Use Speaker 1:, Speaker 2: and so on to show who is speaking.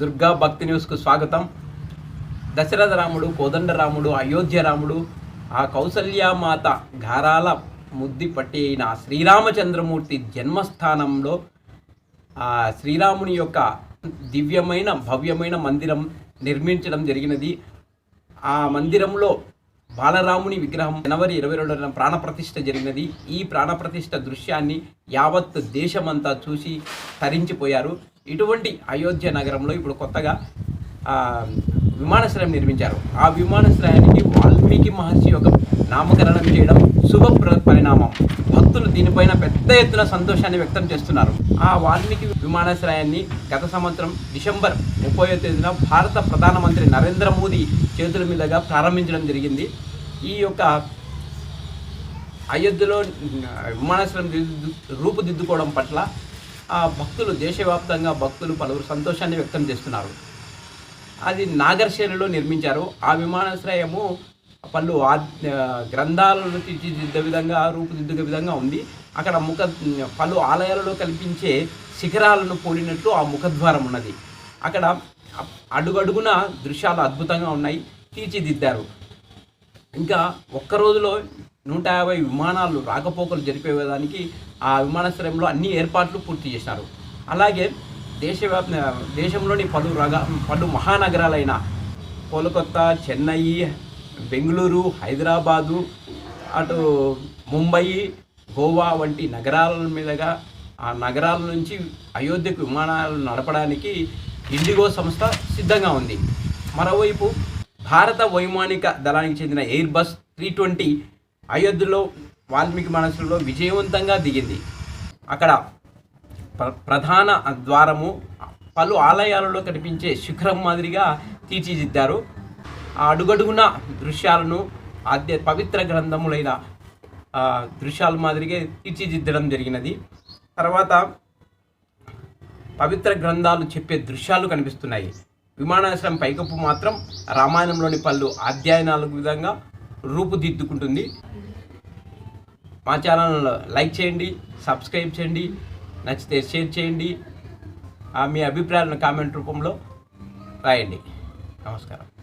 Speaker 1: దుర్గా భక్తి న్యూస్కు స్వాగతం. దశరథ రాముడు కోదండరాముడు అయోధ్య రాముడు ఆ కౌసల్యామాత గారాల ముద్ది పట్టి అయిన శ్రీరామచంద్రమూర్తి జన్మస్థానంలో ఆ శ్రీరాముని యొక్క దివ్యమైన భవ్యమైన మందిరం నిర్మించడం జరిగినది. ఆ మందిరంలో బాలరాముని విగ్రహం జనవరి ఇరవై రెండున ప్రాణప్రతిష్ఠ జరిగినది. ఈ ప్రాణప్రతిష్ఠ దృశ్యాన్ని యావత్ దేశమంతా చూసి తరించిపోయారు. ఇటువంటి అయోధ్య నగరంలో ఇప్పుడు కొత్తగా విమానాశ్రయం నిర్మించారు. ఆ విమానాశ్రయానికి వాల్మీకి మహర్షి యొక్క నామకరణం చేయడం శుభ పరిణామం. భక్తులు దీనిపైన పెద్ద ఎత్తున సంతోషాన్ని వ్యక్తం చేస్తున్నారు. ఆ వాల్మీకి విమానాశ్రయాన్ని గత సంవత్సరం డిసెంబర్ ముప్పై తేదీన భారత ప్రధానమంత్రి నరేంద్ర మోదీ చేతుల మీదుగా ప్రారంభించడం జరిగింది. ఈ యొక్క అయోధ్యలో విమానాశ్రయం రూపుదిద్దుకోవడం పట్ల ఆ భక్తులు దేశవ్యాప్తంగా భక్తులు పలువురు సంతోషాన్ని వ్యక్తం చేస్తున్నారు. అది నాగర్శైలిలో నిర్మించారు. ఆ విమానాశ్రయము పలు గ్రంథాలను తీర్చిదిద్దే విధంగా రూపుదిద్దే విధంగా ఉంది. అక్కడ ముఖ పలు ఆలయాలలో కల్పించే శిఖరాలను పోలినట్లు ఆ ముఖద్వారం ఉన్నది. అక్కడ అడుగడుగున దృశ్యాలు అద్భుతంగా ఉన్నాయి. తీర్చిదిద్దారు. ఇంకా ఒక్క రోజులో నూట యాభై విమానాలు రాకపోకలు జరిపేదానికి ఆ విమానాశ్రయంలో అన్ని ఏర్పాట్లు పూర్తి చేశారు. అలాగే దేశవ్యాప్త దేశంలోని పలు రగ పలు మహానగరాలైన కోలకత్తా చెన్నై బెంగళూరు హైదరాబాదు అటు ముంబై గోవా వంటి నగరాల మీదుగా ఆ నగరాల నుంచి అయోధ్యకు విమానాలు నడపడానికి ఇండిగో సంస్థ సిద్ధంగా ఉంది. మరోవైపు భారత వైమానిక దళానికి చెందిన ఎయిర్ బస్ త్రీ ట్వంటీ అయోధ్యలో వాల్మీకి మనసులో విజయవంతంగా దిగింది. అక్కడ ప్ర- ప్రధాన ద్వారము పలు ఆలయాలలో కనిపించే శిఖరం మాదిరిగా తీర్చిదిద్దారు. ఆ అడుగడుగున దృశ్యాలను ఆద్య పవిత్ర గ్రంథములైన దృశ్యాల మాదిరిగా తీర్చిదిద్దడం జరిగినది. తర్వాత పవిత్ర గ్రంథాలు చెప్పే దృశ్యాలు కనిపిస్తున్నాయి. విమానాశ్రయం పైకప్పు మాత్రం రామాయణంలోని పలు అధ్యయనాల విధంగా రూపుదిద్దుకుంటుంది. మా ఛానల్ లైక్ చేయండి సబ్స్క్రైబ్ చేయండి నచ్చితే షేర్ చేయండి. ఆ, మీ అభిప్రాయాలను కామెంట్ రూపంలో రాయండి. నమస్కారం.